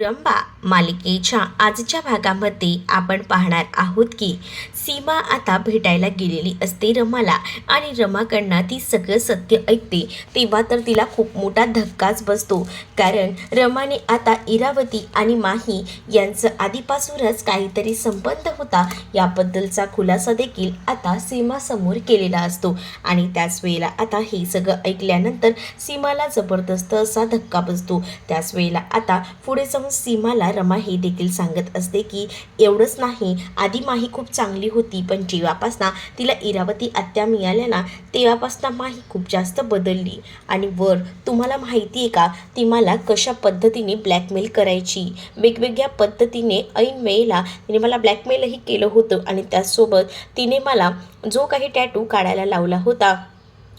रंबा मालिकेच्या आजच्या भागामध्ये आपण पाहणार आहोत की सीमा आता भेटायला गेलेली असते रमाला आणि रमाकडनं ती सगळं सत्य ऐकते तेव्हा तर तिला खूप मोठा धक्काच बसतो. कारण रमाने आता इरावती आणि माही यांचं आधीपासूनच काहीतरी संबंध होता याबद्दलचा खुलासा देखील आता सीमासमोर केलेला असतो. आणि त्याच वेळेला आता हे सगळं ऐकल्यानंतर सीमाला जबरदस्त असा धक्का बसतो. त्याच वेळेला आता पुढे समोर जाऊन सीमाला रमा हे देखील सांगत असते की एवढंच नाही आधी माही खूप चांगली होती पण जेव्हापासनं तिला इरावती आत्या मिळाल्या ना तेव्हापासनं माही खूप जास्त बदलली. आणि वर तुम्हाला माहिती आहे का ती मला कशा पद्धतीने ब्लॅकमेल करायची? वेगवेगळ्या पद्धतीने ऐन मेला तिने मला ब्लॅकमेलही केलं होतं आणि त्याचसोबत तिने मला जो काही टॅटू काढायला लावला होता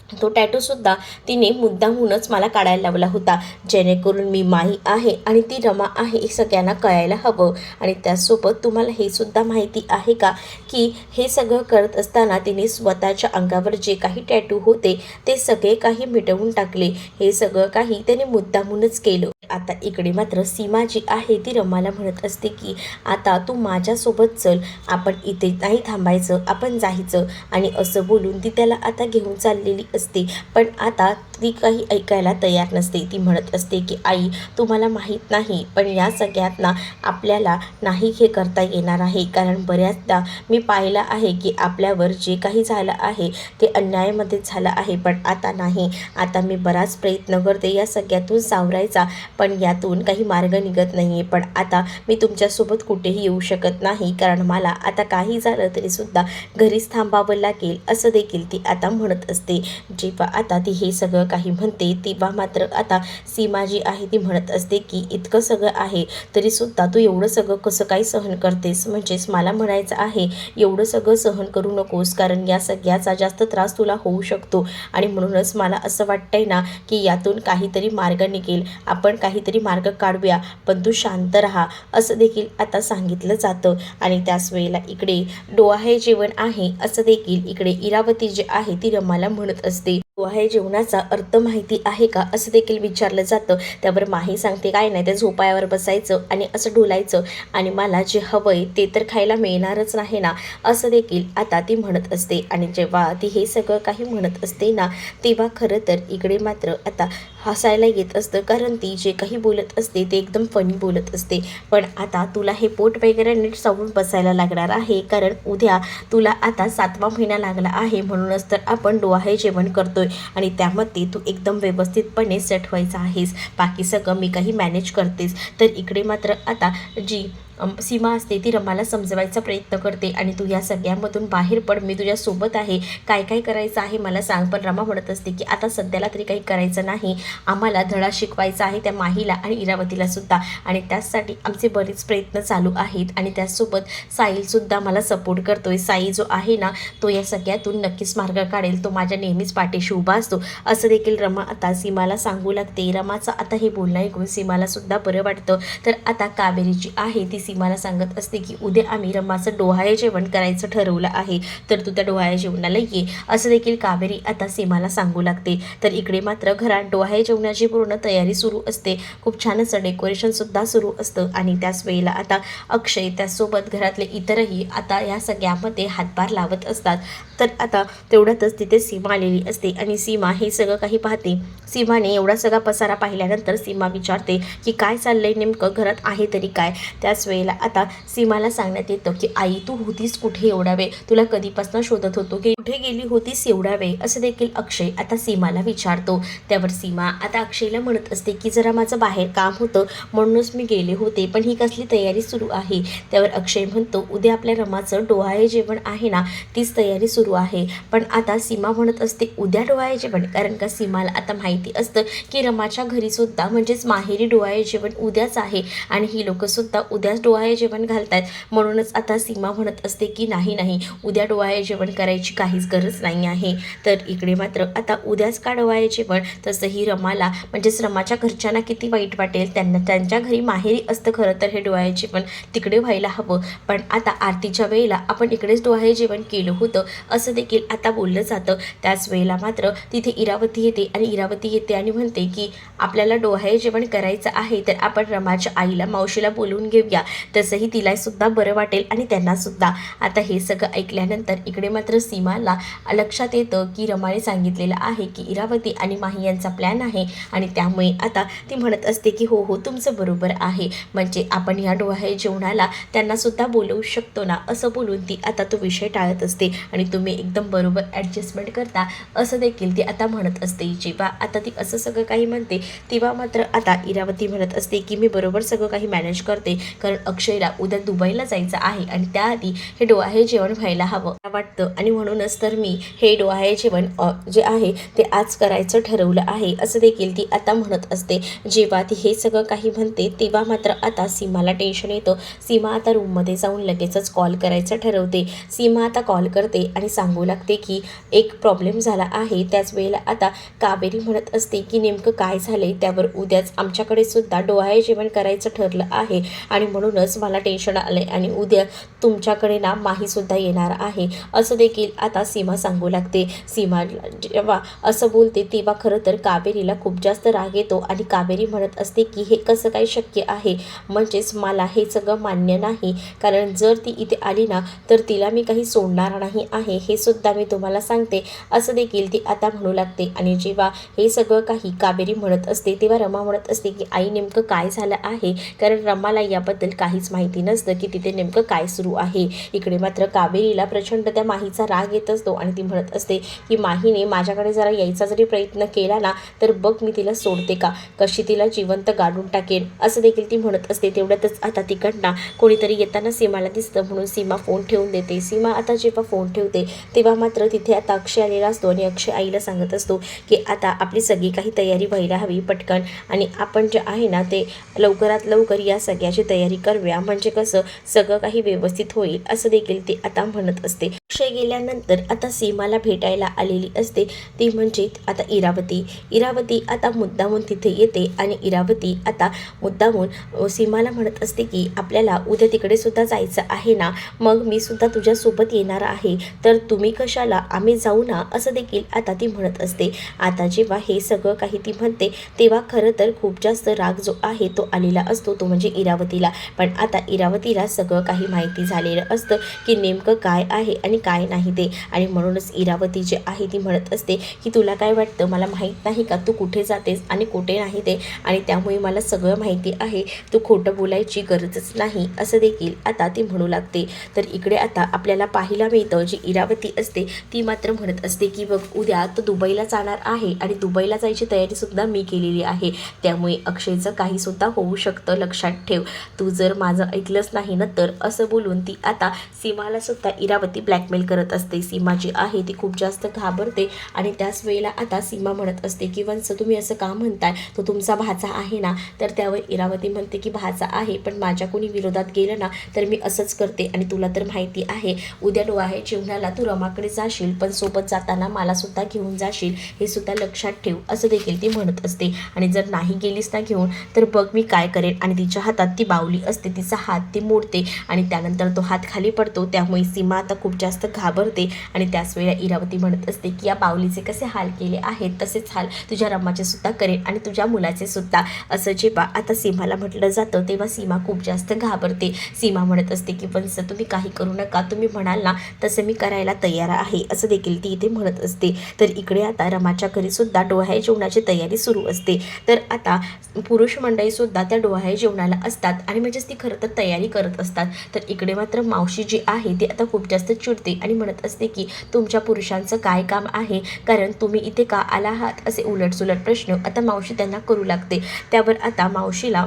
तो टॅटूसुद्धा तिने मुद्दामहूनच मला काढायला लावला होता. जेणेकरून मी माही आहे आणि ती रमा आहे हे सगळ्यांना कळायला हवं. आणि त्यासोबत तुम्हाला हे सुद्धा माहिती आहे का? की हे सगळं करत असताना तिने स्वतःच्या अंगावर जे काही टॅटू होते ते सगळे काही मिटवून टाकले. हे सगळं काही त्याने मुद्दामहूनच केलं. आता इकडे मात्र सीमा जी आहे ती रमाला म्हणत असते की आता तू माझ्यासोबत चल. आपण इथे नाही थांबायचं. आपण जायचं. आणि असं बोलून ती त्याला आता घेऊन चाललेली असते. पण आता ती काही ऐकायला तयार नसते. ती म्हणत असते की आई तुम्हाला माहीत नाही पण या सगळ्यात ना आपल्याला नाही हे करता येणार आहे. कारण बऱ्याचदा मी पाहिलं आहे की आपल्यावर जे काही झालं आहे ते अन्यायामध्ये झालं आहे पण आता नाही. आता मी बराच प्रयत्न करते या सगळ्यातून सावरायचा पण यातून काही मार्ग निघत नाही आहे पण आता मी तुमच्यासोबत कुठेही येऊ शकत नाही कारण मला आता काही झालं तरीसुद्धा घरीच थांबावं लागेल असं देखील ती आता म्हणत असते. जेव्हा आता ती हे सगळं काही म्हणते तेव्हा मात्र आता सीमा जी आहे ती म्हणत असते की इतकं सगळं आहे तरीसुद्धा तू एवढं सगळं कसं काय सहन करतेस? म्हणजेच मला म्हणायचं आहे एवढं सगळं सहन करू नकोस कारण या सगळ्याचा जास्त त्रास तुला होऊ शकतो. आणि म्हणूनच मला असं वाटतंय ना की यातून काहीतरी मार्ग निघेल. आपण काहीतरी मार्ग काढूया पण तू शांत राहा असं देखील आता सांगितलं जातं. आणि त्याच वेळेला इकडे डोहा हे जेवण आहे असं देखील इकडे इरावती जी आहे ती रमाला म्हणत असते. हो, आहे जेवणाचा अर्थ माहिती आहे का? असं देखील विचारलं जातं. त्यावर माही सांगते काय नाही त्या झोपायावर बसायचं आणि असं डोलायचं आणि मला जे हवंय ते तर खायला मिळणारच नाही ना? असं देखील आता ती म्हणत असते. आणि जेव्हा ती हे सगळं काही म्हणत असते ना तेव्हा खरं तर इकडे मात्र आता हसायला येत असतं. कारण ती जे काही बोलत असते ते एकदम फनी बोलत असते. पण आता तुला हे पोट वगैरे नीट सावून बसायला लागणार आहे. कारण उद्या तुला आता सातवा महिना लागला आहे. म्हणूनच तर आपण डोहाळे जेवण करतोय. आणि त्यामध्ये तू एकदम व्यवस्थितपणे सेट व्हायचा आहेस. बाकी सगळं मी काही मॅनेज करतेस तर इकडे मात्र आता जी सीमा असते ती रमाला समजवायचा प्रयत्न करते. आणि तू या सगळ्यामधून बाहेर पड मी तुझ्या सोबत आहे. काय काय करायचं आहे मला सांग. पण रमा म्हणत असते की आता सध्याला तरी काही करायचं नाही. आम्हाला धडा शिकवायचा आहे त्या माहीला आणि इरावतीला सुद्धा. आणि त्याचसाठी आमचे बरेच प्रयत्न चालू आहेत. आणि त्याचसोबत साहिलसुद्धा मला सपोर्ट करतोय. साई जो आहे ना तो या सगळ्यातून नक्कीच मार्ग काढेल. तो माझ्या नेहमीच पाठीशी उभा असतो. असं देखील रमा आता सीमाला सांगू लागते. रमाचं आता हे बोलणं ऐकून सीमाला सुद्धा बरं वाटतं. तर आता कावेरी जी आहे ती सीमाला सांगत असते की उद्या आम्ही रमाचं डोहाळे जेवण करायचं ठरवलं आहे तर तू त्या डोहाळे जेवणाला ये. असं देखील कावेरी आता सीमाला सांगू लागते. तर इकडे मात्र घरात डोहाळे जेवणाची पूर्ण तयारी सुरू असते. खूप छान असं डेकोरेशनसुद्धा सुरू असतं. आणि त्याच वेळेला आता अक्षय त्याचसोबत घरातले इतरही आता या सगळ्यामध्ये हातभार लावत असतात. तर आता तेवढ्यातच तिथे सीमा आलेली असते. आणि सीमा हे सगळं काही पाहते. सीमाने एवढा सगळा पसारा पाहिल्यानंतर सीमा विचारते की काय चाललंय नेमकं? घरात आहे तरी काय? त्याच वेळेला आता सीमाला सांगण्यात येतं की आई तू होतीस कुठे एवढा वेळ? तुला कधीपासून शोधत होतो की कुठे गेली होतीस एवढा वेळ? असं देखील अक्षय आता सीमाला विचारतो. त्यावर सीमा आता अक्षयला म्हणत असते की जरा माझं बाहेर काम होतं म्हणूनच मी गेले होते पण ही कसली तयारी सुरू आहे? त्यावर अक्षय म्हणतो उद्या आपल्या रमाचं डोहाळे जेवण आहे ना तीच तयारी सुरू आहे. पण आता सीमा म्हणत असते उद्या डोहाळे जेवण? कारण का सीमाला आता माहिती असतं की रमाच्या घरी सुद्धा म्हणजेच माहेरी डोहाळे जेवण उद्याच आहे आणि ही लोकंसुद्धा उद्याच डोहाळे जेवण घालतात म्हणूनच आता सीमा म्हणत असते की नाही नाही उद्या डोहाळे जेवण करायची काहीच गरज नाही आहे. तर इकडे मात्र आता उद्याच का डोहाळे जेवण? तसंही रमाला म्हणजेच रमाच्या घरच्यांना किती वाईट वाटेल? त्यांना त्यांच्या घरी माहेरी असतं खरं तर हे डोहाळे जेवण तिकडे व्हायला हवं. पण आता आरतीच्या वेळेला आपण इकडेच डोहाळे जेवण केलं होतं असं देखील आता बोललं जातं. त्याच वेळेला मात्र तिथे इरावती येते आणि इरावती येते आणि म्हणते की आपल्याला डोहाळे जेवण करायचं आहे तर आपण रमाच्या आईला मावशीला बोलवून घेऊया. तसंही तिला सुद्धा बरं वाटेल आणि त्यांनासुद्धा आता हे सगळं ऐकल्यानंतर इकडे मात्र सीमाला लक्षात येतं की रमाने सांगितलेलं आहे की इरावती आणि माही यांचा प्लॅन आहे आणि त्यामुळे आता ती म्हणत असते की हो हो तुमचं बरोबर आहे. म्हणजे आपण या डोहाळे जेवणाला त्यांनासुद्धा बोलवू शकतो ना असं बोलून ती आता तो विषय टाळत असते. आणि तुम्ही एकदम बरोबर ॲडजस्टमेंट करता असं देखील ती आता म्हणत असते. जेव्हा आता ती असं सगळं काही म्हणते तेव्हा मात्र आता इरावती म्हणत असते की मी बरोबर सगळं काही मॅनेज करते. कारण अक्षयला उद्या दुबईला जायचं आहे आणि त्याआधी हे डोहाळे जेवण व्हायला हवं वाटतं. आणि म्हणूनच तर मी हे डोहाळे जेवण जे आहे ते आज करायचं ठरवलं आहे असं देखील ती आता म्हणत असते. जेव्हा ती हे सगळं काही म्हणते तेव्हा मात्र आता सीमाला टेन्शन येतं. सीमा आता रूममध्ये जाऊन लगेचच कॉल करायचं ठरवते. सीमा आता कॉल करते आणि सांगू लागते की एक प्रॉब्लेम झाला आहे. त्याच वेळेला आता कावेरी म्हणत असते की नेमकं काय झालं त्यावर उद्याच आमच्याकडे सुद्धा डोहाळे जेवण करायचं ठरलं आहे. आणि म्हणून म्हणूनच मला टेन्शन आलं आहे आणि उद्या तुमच्याकडे ना माहीसुद्धा येणार आहे. असं देखील आता सीमा सांगू लागते. सीमा जेव्हा असं बोलते तेव्हा खरं तर कावेरीला खूप जास्त राग येतो आणि कावेरी म्हणत असते की हे कसं काय शक्य आहे? म्हणजेच मला हे सगळं मान्य नाही. कारण जर ती इथे आली ना तर तिला मी काही सोडणार नाही आहे हे सुद्धा मी तुम्हाला सांगते. असं देखील ती आता म्हणू लागते. आणि जेव्हा हे सगळं काही कावेरी म्हणत असते तेव्हा रमा म्हणत असते की आई नेमकं काय झालं आहे? कारण रमाला याबद्दल काहीच माहिती नसतं की तिथे नेमकं काय सुरू आहे. इकडे मात्र कावेरीला प्रचंड त्या माहीचा राग येत असतो आणि ती म्हणत असते की माहीने माझ्याकडे जरा यायचा जरी प्रयत्न केला ना तर बघ मी तिला सोडते का? कशी तिला जिवंत गाडून टाकेन? असं देखील ती म्हणत असते. तेवढ्यातच आता तिकडनं कोणीतरी येताना सीमाला दिसतं. म्हणून सीमा फोन ठेवून देते. सीमा आता जेव्हा फोन ठेवते तेव्हा मात्र तिथे आता अक्षय आलेला असतो आणि अक्षय आईला सांगत असतो की आता आपली सगळी काही तयारी व्हायला हवी पटकन. आणि आपण जे आहे ना ते लवकरात लवकर या सगळ्याची तयारी करूया म्हणजे कसं? सगळं काही व्यवस्थित होईल असं देखील ती आता म्हणत असते. अक्षय गेल्यानंतर आता सीमाला भेटायला आलेली असते. ती म्हणजे आता इरावती. इरावती आता मुद्दामून तिथे येते आणि इरावती आता मुद्दामून सीमाला म्हणत असते की आपल्याला उद्या तिकडे सुद्धा जायचं आहे ना? मग मी सुद्धा तुझ्यासोबत येणार आहे. तर तुम्ही कशाला? आम्ही जाऊ ना? असं देखील आता ती म्हणत असते. आता जेव्हा हे सगळं काही ती म्हणते तेव्हा खरं तर खूप जास्त राग जो आहे तो आलेला असतो. तो म्हणजे इरावतीला. पण आता इरावतीला सगळं काही माहिती झालेलं असतं की नेमकं काय आहे आणि काय नाही ते. आणि म्हणूनच इरावती जी आहे ती म्हणत असते की तुला काय वाटतं? मला माहीत नाही का? तू कुठे जातेस आणि कुठे नाही ते? आणि त्यामुळे मला सगळं माहिती आहे. तू खोटं बोलायची गरजच नाही. असं देखील आता ती म्हणू लागते. तर इकडे आता आपल्याला पाहायला मिळतं जी इरावती असते ती मात्र म्हणत असते की बघ उद्या तर दुबईला जाणार आहे आणि दुबईला जायची तयारीसुद्धा मी केलेली आहे. त्यामुळे अक्षयचं काहीसुद्धा होऊ शकतं लक्षात ठेव. तू जर माझं ऐकलंच नाही ना तर? असं बोलून ती आता सीमालासुद्धा इरावती ब्लॅक ब्लॅकमेल करत असते. सीमा जी आहे ती खूप जास्त घाबरते आणि त्याच वेळेला आता सीमा म्हणत असते की वंस तुम्ही असं का म्हणताय? तो तुमचा भाचा आहे ना? तर त्यावर इरावती म्हणते की भाचा आहे पण माझ्या कोणी विरोधात गेलं ना तर मी असंच करते आणि तुला तर माहिती आहे. उद्या डोहाळे जेवणाला तू रमाकडे जाशील पण सोबत जाताना मला सुद्धा घेऊन जाशील. हे सुद्धा लक्षात ठेव असं देखील ती म्हणत असते. आणि जर नाही गेलीस ना घेऊन तर बघ मी काय करेन. आणि तिच्या हातात ती बावली असते तिचा हात ती मोडते आणि त्यानंतर तो हात खाली पडतो. त्यामुळे सीमा आता खूप जास्त घाबरते आणि त्याच वेळेला इरावती म्हणत असते की या बावलीचे कसे हाल केले आहेत? तसेच हाल तुझ्या रम्माचे सुद्धा करेल आणि तुझ्या मुलाचे सुद्धा. असं जेव्हा आता सीमाला म्हटलं जातं तेव्हा सीमा खूप जास्त घाबरते. सीमा म्हणत असते की वंस तुम्ही काही करू नका. तुम्ही म्हणाल ना तसं मी करायला तयार आहे. असं देखील ती इथे म्हणत असते. तर इकडे आता रमाच्या घरी सुद्धा डोहाळे जेवणाची तयारी सुरू असते. तर आता पुरुष मंडळी सुद्धा त्या डोहाळे जेवणाला असतात आणि म्हणजेच ती खरं तर तयारी करत असतात. तर इकडे मात्र मावशी जी आहे ती आता खूप जास्त चिडते. आणि म्हणत असते की तुमच्या पुरुषांचं काय काम आहे? कारण तुम्ही इथे का आला आहात असे उलटसुलट प्रश्न आता मावशी त्यांना करू लागते. त्यावर आता मावशीला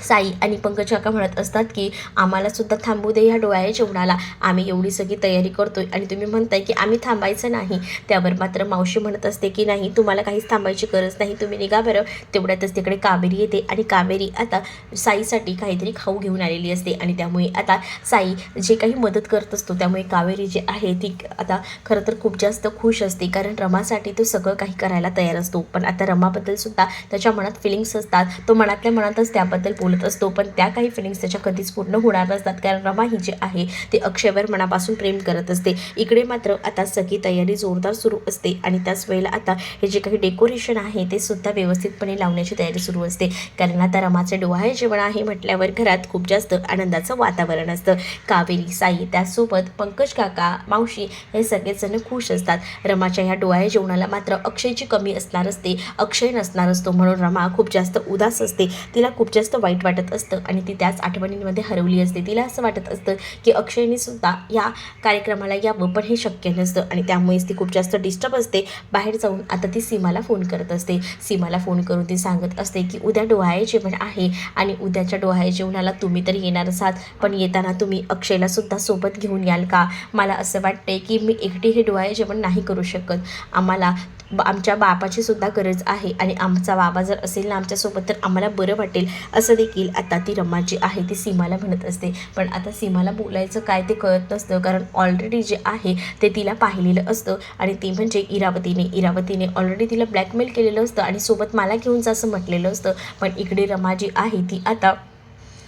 साई आणि पंकज काका म्हणत असतात की आम्हाला सुद्धा थांबू दे ह्या डोळ्या जेवणाला. आम्ही एवढी सगळी तयारी करतोय आणि तुम्ही म्हणताय की आम्ही थांबायचं नाही. त्यावर मात्र मावशी म्हणत असते की नाही तुम्हाला काहीच थांबायची गरज नाही. तुम्ही निघा बरं. तेवढ्यातच तिकडे कावेरी येते आणि कावेरी आता साईसाठी काहीतरी खाऊ घेऊन आलेली असते आणि त्यामुळे आता साई जे काही मदत करत असतो त्यामुळे कावेरी जी आहे ती आता खरं तर खूप जास्त खुश असते कारण रमासाठी तो सगळं काही करायला तयार असतो. पण आता रमाबद्दल सुद्धा त्याच्या मनात फिलिंग्स असतात. तो मनातल्या मनातच त्याबद्दल बोलत असतो पण त्या काही फिलिंग्स त्याच्या कधीच पूर्ण होणार नसतात. कारण रमा ही जी आहे ते अक्षयवर मनापासून प्रेम करत असते. इकडे मात्र आता सगळी तयारी जोरदार सुरू असते आणि त्याच वेळेला आता हे जे काही डेकोरेशन आहे ते सुद्धा व्यवस्थितपणे लावण्याची तयारी सुरू असते. कारण आता रमाचे डोहाळे जेवण आहे म्हटल्यावर घरात खूप जास्त आनंदाचं वातावरण असतं. कावेरी साई त्यासोबत पंकज काका मावशी हे सगळेजण खुश असतात. रमाच्या ह्या डोहाळे जेवणाला मात्र अक्षयची कमी असणार असते. अक्षय नसणार असतो म्हणून रमा खूप जास्त उदास असते. तिला खूप जास्त वाईट वाटत असतं आणि ती त्याच आठवणींमध्ये हरवली असते. तिला असं वाटत असतं की अक्षयने सुद्धा या कार्यक्रमाला यावं पण हे शक्य नसतं आणि त्यामुळेच ती खूप जास्त डिस्टर्ब असते. बाहेर जाऊन आता ती सीमाला फोन करत असते. सीमाला फोन करून ती सांगत असते की उद्या डोहाळे जेवण आहे आणि उद्याच्या डोहाळे जेवणाला तुम्ही तर येणार असाल पण येताना तुम्ही अक्षयला सुद्धा सोबत घेऊन याल का? मला असं वाटते की मी एकटी हे डोहाळे जेवण नाही करू शकत. आम्हाला आमच्या बापाची सुद्धा गरज आहे. आणि आमचा बाबा जर असेल ना आमच्यासोबत तर आम्हाला बरं वाटेल. असं देखील आता ती रमा जी आहे ती सीमाला म्हणत असते. पण आता सीमाला बोलायचं काय ते कळत नसतं. कारण ऑलरेडी जे आहे ते तिला पाहिलेलं असतं. आणि ती म्हणजे इरावतीने. इरावतीने ऑलरेडी तिला ब्लॅकमेल केलेलं असतं. आणि सोबत मला घेऊन जा असं म्हटलेलं असतं. पण इकडे रमा जी आहे ती आता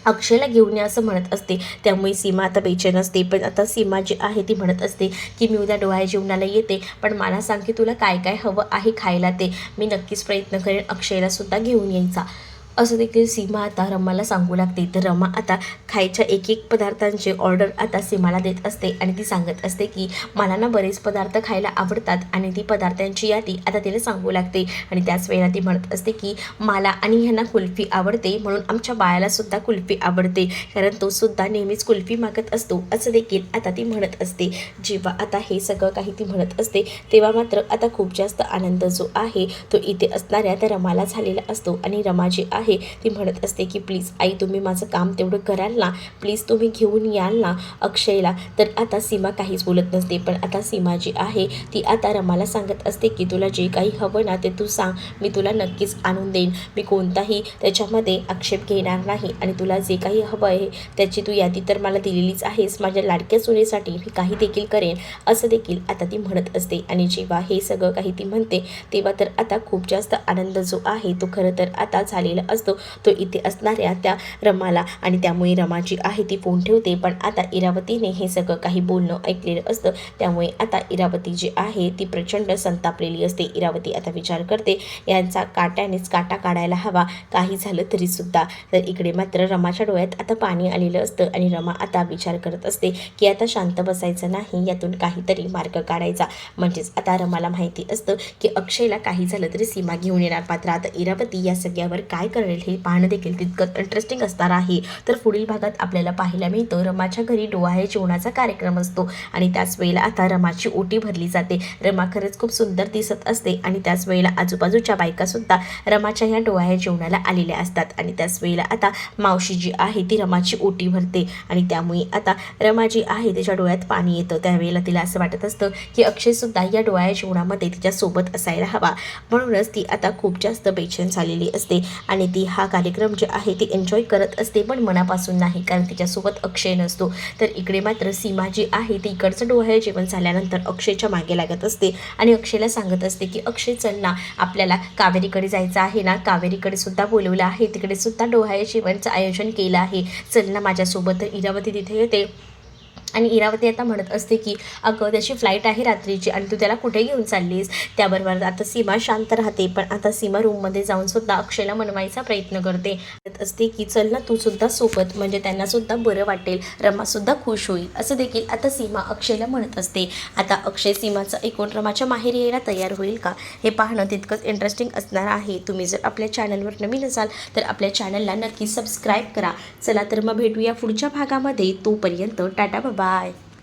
अक्षयला घेऊन या असं म्हणत असते. त्यामुळे सीमा आता बेचैन असते. पण आता सीमा जी आहे ती म्हणत असते की मी उद्या डोळ्या जेवणाला येते. पण मला सांग की तुला काय काय हवं आहे खायला ते. मी नक्कीच प्रयत्न करेन अक्षयला सुद्धा घेऊन यायचा. असं देखील सीमा आता रमाला सांगू लागते. तर रमा आता खायच्या एक एक पदार्थांचे ऑर्डर आता सीमाला देत असते आणि ती सांगत असते की मला ना बरेच पदार्थ खायला आवडतात आणि ती पदार्थांची यादी आता तिला सांगू लागते. आणि त्याच वेळेला ती म्हणत असते की मला आणि ह्यांना कुल्फी आवडते म्हणून आमच्या बायालासुद्धा कुल्फी आवडते. कारण तो सुद्धा नेहमीच कुल्फी मागत असतो असं देखील आता ती म्हणत असते. जेव्हा आता हे सगळं काही ती म्हणत असते तेव्हा मात्र आता खूप जास्त आनंद जो आहे तो इथे असणाऱ्या त्या रमाला झालेला असतो. आणि रमा जी आहे आहे. ती म्हणत असते की प्लीज आई तुम्ही माझं काम तेवढं कराल ना. प्लीज तुम्ही घेऊन याल ना अक्षयला. तर आता सीमा काहीच बोलत नसते. पण आता सीमा जी आहे ती आता रमाला सांगत असते की तुला जे काही हवं ना ते तू सांग. मी तुला नक्कीच आणून देईन. मी कोणताही त्याच्यामध्ये आक्षेप घेणार नाही. आणि तुला जे काही हवं आहे त्याची तू यादी तर मला दिलेलीच आहेस. माझ्या लाडक्या सुनेसाठी मी काही देखील करेन. असं देखील आता ती म्हणत असते. आणि जेव्हा हे सगळं काही ती म्हणते तेव्हा तर आता खूप जास्त आनंद जो आहे तो खरं तर आता झालेला असतो तो इथे असणाऱ्या त्या रमाला आणि त्यामुळे रमा जी आहे ती फोन ठेवते. पण आता इरावतीने हे सगळं काही बोलणं ऐकलेलं असतं. त्यामुळे आता इरावती जी आहे ती प्रचंड संतापलेली असते. इरावती आता विचार करते यांचा काट्यानेच काटा काढायला हवा. काही झालं तरी सुद्धा. तर इकडे मात्र रमाच्या डोळ्यात आता पाणी आलेलं असतं आणि रमा आता विचार करत असते की आता शांत बसायचं नाही यातून काहीतरी मार्ग काढायचा. म्हणजेच आता रमाला माहिती असतं की अक्षयला काही झालं तरी सीमा घेऊन येणार. मात्र आता इरावती या सगळ्यावर काय करेल हे पाहणं देखील तितकं इंटरेस्टिंग असणार आहे. तर पुढील भागात आपल्याला पाहायला मिळतं रमाच्या घरी डोहाळे जेवणाचा कार्यक्रम असतो आणि त्याच वेळेला आता रमाची ओटी भरली जाते. रमा खरंच खूप सुंदर दिसत असते आणि त्याच वेळेला आजूबाजूच्या बायकासुद्धा रमाच्या ह्या डोहाळे जेवणाला आलेल्या असतात आणि त्याच वेळेला आता मावशी जी आहे ती रमाची ओटी भरते आणि त्यामुळे आता रमा जी आहे तिच्या डोळ्यात पाणी येतं. त्यावेळेला तिला असं वाटत असतं की अक्षयसुद्धा या डोळ्या जेवणामध्ये तिच्यासोबत असायला हवा. म्हणूनच ती आता खूप जास्त बेचैन झालेली असते आणि ती हा कार्यक्रम जे आहे ती एन्जॉय करत असते पण मनापासून नाही कारण तिच्यासोबत अक्षय नसतो. तर इकडे मात्र सीमा जी आहे ती इकडचं डोहाळे जेवण झाल्यानंतर अक्षयच्या मागे लागत असते आणि अक्षयला सांगत असते की अक्षय चल ना आपल्याला कावेरीकडे जायचं आहे ना कावेरीकडे सुद्धा बोलवलं आहे तिकडे सुद्धा डोहाळे जेवणचं आयोजन केलं आहे. चल ना माझ्यासोबत इरावती तिथे येते. आणि इरावती आता म्हणत असते की अगं त्याची फ्लाईट आहे रात्रीची आणि तू त्याला कुठे घेऊन चाललीस? त्याबरोबर आता सीमा शांत राहते पण आता सीमा रूममध्ये जाऊन सुद्धा अक्षयला मनवायचा प्रयत्न करते. म्हणत असते की चल ना तू सुद्धा सोबत म्हणजे त्यांना सुद्धा बरं वाटेल रमा सुद्धा खुश होईल. असं देखील आता सीमा अक्षयला म्हणत असते. आता अक्षय सीमाचं ऐकून रमाच्या माहेरी यायला तयार होईल का? हे पाहणं तितकंच इंटरेस्टिंग असणार आहे. तुम्ही जर आपल्या चॅनलवर नवीन असाल तर आपल्या चॅनलला नक्की सबस्क्राईब करा. चला तर मग भेटूया पुढच्या भागामध्ये. तोपर्यंत टाटा बाबा. Bye.